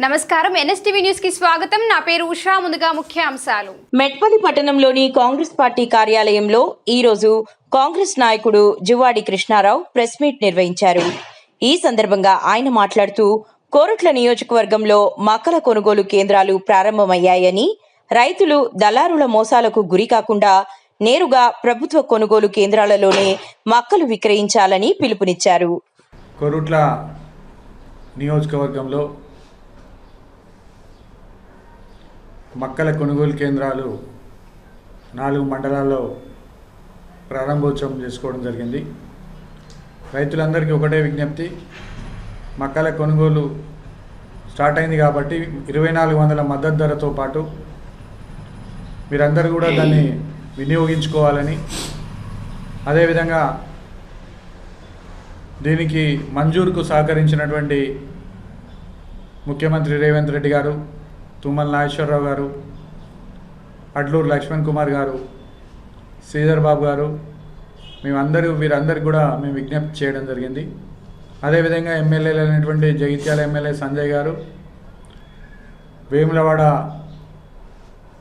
నమస్కారం. ఎన్ఎస్టీవీ న్యూస్కి స్వాగతం. నా పేరు ఉషా. ముందుగా ముఖ్య అంశాలు. మెట్పల్లి పట్టణంలోని కాంగ్రెస్ పార్టీ కార్యాలయంలో ఈరోజు కాంగ్రెస్ నాయకుడు జువాడి కృష్ణారావు ప్రెస్ మీట్ నిర్వహించారు. ఈ సందర్భంగా ఆయన మాట్లాడుతూ కోరుట్ల నియోజకవర్గంలో మక్కల కొనుగోలు కేంద్రాలు ప్రారంభమయ్యాయని రైతులు దళారుల మోసాలకు గురి కాకుండా నేరుగా ప్రభుత్వ కొనుగోలు కేంద్రాలలోనే మక్కలు విక్రయించాలని పిలుపునిచ్చారు. కొరుట్ల నియోజకవర్గంలో మక్కల కొనుగోలు కేంద్రాలు నాలుగు మండలాల్లో ప్రారంభోత్సవం చేసుకోవడం జరిగింది. రైతులందరికీ ఒకటే విజ్ఞప్తి మక్కల కొనుగోలు స్టార్ట్ అయింది కాబట్టి ఇరవై నాలుగు వందల మద్దతు ధరతో పాటు మీరందరూ కూడా దాన్ని వినియోగించుకోవాలని అదేవిధంగా దీనికి మంజూరుకు సహకరించినటువంటి ముఖ్యమంత్రి రేవంత్ రెడ్డి గారు తుమ్మల నాగేశ్వరరావు గారు అడ్లూరు లక్ష్మణ్ కుమార్ గారు శ్రీధర్ బాబు గారు మేమందరూ వీరందరికి కూడా మేము విజ్ఞప్తి చేయడం జరిగింది. అదేవిధంగా ఎమ్మెల్యేలు అయినటువంటి జగిత్యాల ఎమ్మెల్యే సంజయ్ గారు వేములవాడ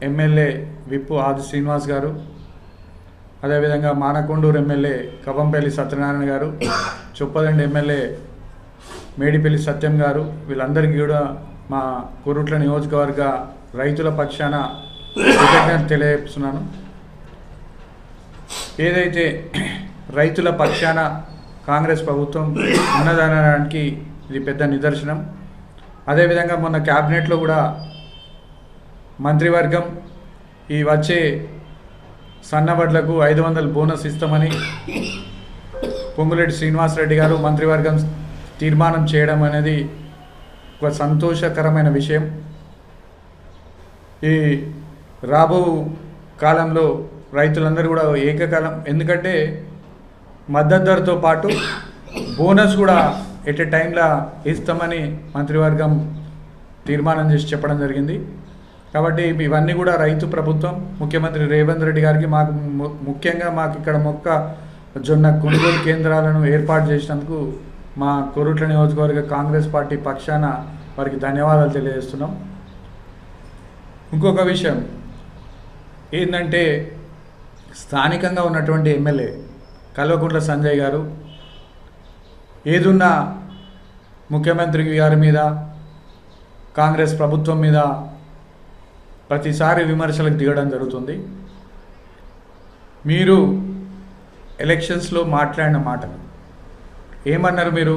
ఎమ్మెల్యే విప్పు ఆది శ్రీనివాస్ గారు అదేవిధంగా మానకొండూరు ఎమ్మెల్యే కవంపల్లి సత్యనారాయణ గారు చొప్పదండి ఎమ్మెల్యే మేడిపల్లి సత్యం గారు వీళ్ళందరికీ కూడా మా కురుట్ల నియోజకవర్గ రైతుల పక్షాన కృతజ్ఞత తెలియజేస్తున్నాను. ఏదైతే రైతుల పక్షాన కాంగ్రెస్ ప్రభుత్వం ఉన్నదనడానికి ఇది పెద్ద నిదర్శనం. అదేవిధంగా మొన్న క్యాబినెట్లో కూడా మంత్రివర్గం ఈ వచ్చే సన్నబడ్లకు ఐదు వందల బోనస్ ఇస్తామని పొంగులేటి శ్రీనివాసరెడ్డి గారు మంత్రివర్గం తీర్మానం చేయడం అనేది ఒక సంతోషకరమైన విషయం. ఈ రాబో కాలంలో రైతులందరూ కూడా ఏకకాలం. ఎందుకంటే మద్దతు ధరతో పాటు బోనస్ కూడా ఎట్ ఎ టైంలో ఇస్తామని మంత్రివర్గం తీర్మానం చేసి చెప్పడం జరిగింది. కాబట్టి ఇవన్నీ కూడా రైతు ప్రభుత్వం ముఖ్యమంత్రి రేవంత్ రెడ్డి గారికి మాకు ము- ముఖ్యంగా మాకు ఇక్కడ మొక్క జొన్న కొనుగోలు కేంద్రాలను ఏర్పాటు చేసినందుకు మా కొరుట్ల నియోజకవర్గ కాంగ్రెస్ పార్టీ పక్షాన వారికి ధన్యవాదాలు తెలియజేస్తున్నాం. ఇంకొక విషయం ఏంటంటే స్థానికంగా ఉన్నటువంటి ఎమ్మెల్యే కల్వకుంట్ల సంజయ్ గారు ఏదున్నా ముఖ్యమంత్రి గారి మీద కాంగ్రెస్ ప్రభుత్వం మీద ప్రతిసారి విమర్శలకు దిగడం జరుగుతుంది. మీరు ఎలక్షన్స్లో మాట్లాడిన మాటలు ఏమన్నారు మీరు?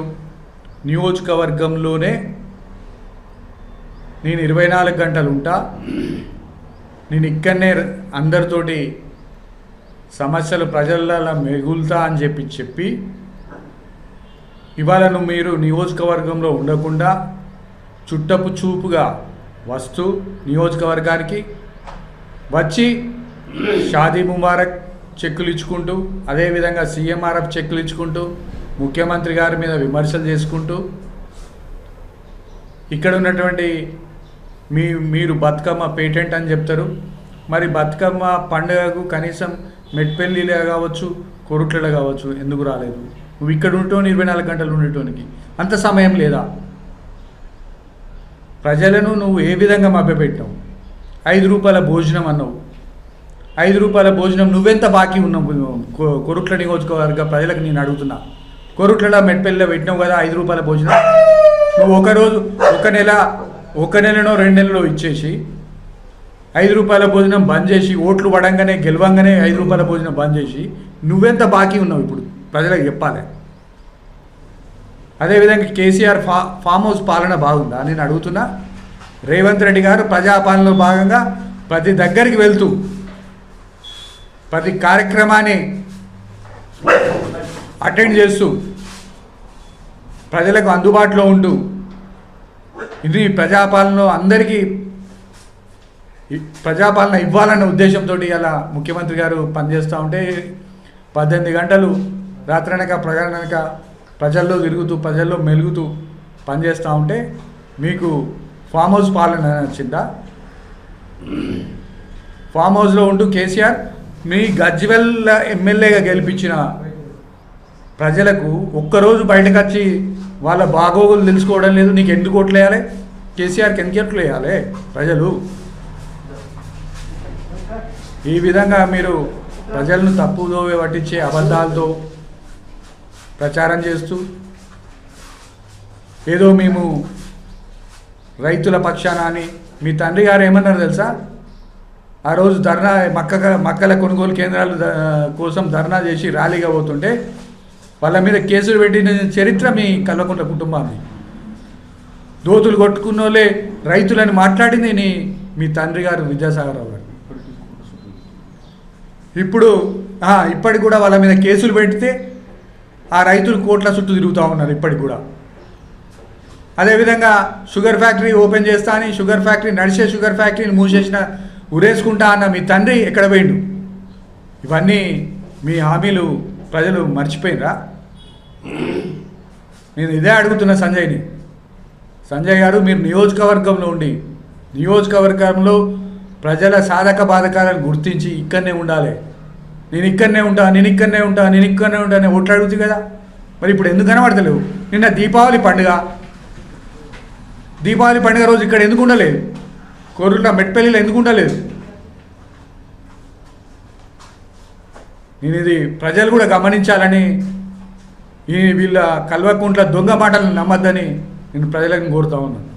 నియోజకవర్గంలోనే నేను ఇరవై నాలుగు గంటలు ఉంటా. నేను ఇక్కడనే అందరితోటి సమస్యలు ప్రజలలో మిగులుతా అని చెప్పి చెప్పి ఇవాళ మీరు నియోజకవర్గంలో ఉండకుండా చుట్టపు చూపుగా వస్తూ నియోజకవర్గానికి వచ్చి షాదీ ముబారక్ చెక్కులు ఇచ్చుకుంటూ అదేవిధంగా సీఎంఆర్ఎఫ్ చెక్కులు ఇచ్చుకుంటూ ముఖ్యమంత్రి గారి మీద విమర్శలు చేసుకుంటూ ఇక్కడ ఉన్నటువంటి మీ మీరు బతుకమ్మ పేటెంట్ అని చెప్తారు. మరి బతుకమ్మ పండుగకు కనీసం మెట్పెల్లిలో కావచ్చు కొరుట్లలో కావచ్చు ఎందుకు రాలేదు? నువ్వు ఇక్కడ ఉండటం ఇరవై నాలుగు గంటలు ఉండటానికి అంత సమయం లేదా? ప్రజలను నువ్వు ఏ విధంగా మభ్యపెట్టావు? ఐదు రూపాయల భోజనం అన్నావు. ఐదు రూపాయల భోజనం నువ్వెంత బాకీ ఉన్నావు? కొరుట్ల నియోజకవర్గ ప్రజలకు నేను అడుగుతున్నా. కోరుట్లలో మెట్పల్లిలో పెట్టినావు కదా ఐదు రూపాయల భోజనం. నువ్వు ఒకరోజు ఒక నెల ఒక నెలనో రెండు నెలలో ఇచ్చేసి ఐదు రూపాయల భోజనం బంద్ చేసి ఓట్లు పడంగానే గెలవంగానే ఐదు రూపాయల భోజనం బంద్ చేసి నువ్వెంత బాకీ ఉన్నావు ఇప్పుడు? ప్రజలకు చెప్పాలి. అదేవిధంగా కేసీఆర్ ఫా ఫామ్ హౌస్ పాలన బాగుందా? నేను అడుగుతున్నా. రేవంత్ రెడ్డి గారు ప్రజాపాలనలో భాగంగా ప్రతి దగ్గరికి వెళ్తూ ప్రతి కార్యక్రమాన్ని అటెండ్ చేస్తూ ప్రజలకు అందుబాటులో ఉంటూ ఇది ప్రజాపాలనలో అందరికీ ప్రజాపాలన ఇవ్వాలన్న ఉద్దేశంతో ఇలా ముఖ్యమంత్రి గారు పనిచేస్తూ ఉంటే పద్దెనిమిది గంటలు రాత్రనక ప్రయాణనక ప్రజల్లో తిరుగుతూ ప్రజల్లో మెలుగుతూ పనిచేస్తూ ఉంటే మీకు ఫామ్ హౌస్ పాలన నచ్చిందా? ఫామ్ హౌస్లో ఉంటూ కేసీఆర్. మీ గజ్వెల్ ఎమ్మెల్యేగా గెలిపించిన ప్రజలకు ఒక్కరోజు బయటకు వచ్చి వాళ్ళ బాగోగులు తెలుసుకోవడం లేదు. నీకు ఎందుకు ఓట్లేయాలి కేసీఆర్కి ఎన్నికెట్లు వేయాలి ప్రజలు? ఈ విధంగా మీరు ప్రజలను తప్పుదో పట్టించే అబద్ధాలతో ప్రచారం చేస్తూ ఏదో మేము రైతుల పక్షాన అని మీ తండ్రి గారు ఏమన్నారు తెలుసా? ఆ రోజు ధర్నా మక్క మక్కల కొనుగోలు కేంద్రాలు కోసం ధర్నా చేసి ర్యాలీగా పోతుంటే వాళ్ళ మీద కేసులు పెట్టిన చరిత్ర మీ కల్వకుంట్ల కుటుంబాన్ని. దోతులు కొట్టుకున్నోళ్ళే రైతులని మాట్లాడింది నీ మీ తండ్రి గారు విద్యాసాగరరావు గారు. ఇప్పుడు ఇప్పటికి కూడా వాళ్ళ మీద కేసులు పెడితే ఆ రైతులు కోట్ల చుట్టూ తిరుగుతూ ఉన్నారు ఇప్పటికి కూడా. అదేవిధంగా షుగర్ ఫ్యాక్టరీ ఓపెన్ చేస్తా అని షుగర్ ఫ్యాక్టరీ నడిచే షుగర్ ఫ్యాక్టరీని మూసేసిన ఉరేసుకుంటా అన్న మీ తండ్రి ఎక్కడ పోయిండు? ఇవన్నీ మీ హామీలు ప్రజలు మర్చిపోయినరా? నేను ఇదే అడుగుతున్నా సంజయ్ని. సంజయ్ గారు మీరు నియోజకవర్గంలో ఉండి నియోజకవర్గంలో ప్రజల సాధక బాధకాలను గుర్తించి ఇక్కడనే ఉండాలి. నేను ఇక్కడనే ఉంటా నేను ఇక్కడనే ఉంటా నేను ఇక్కడనే ఉంటా నేను ఓట్లు అడుగుతుంది కదా? మరి ఇప్పుడు ఎందుకు కనబడతలేవు? నిన్న దీపావళి పండుగ. దీపావళి పండుగ రోజు ఇక్కడ ఎందుకు ఉండలేదు? కోరుట్ల మెట్పల్లిలో ఎందుకు ఉండలేదు? నేను ఇది ప్రజలు కూడా గమనించాలని ఈ వీళ్ళ కల్వకుంట్ల దొంగ మాటలను నమ్మద్దని నేను ప్రజలను కోరుతా ఉన్నాను.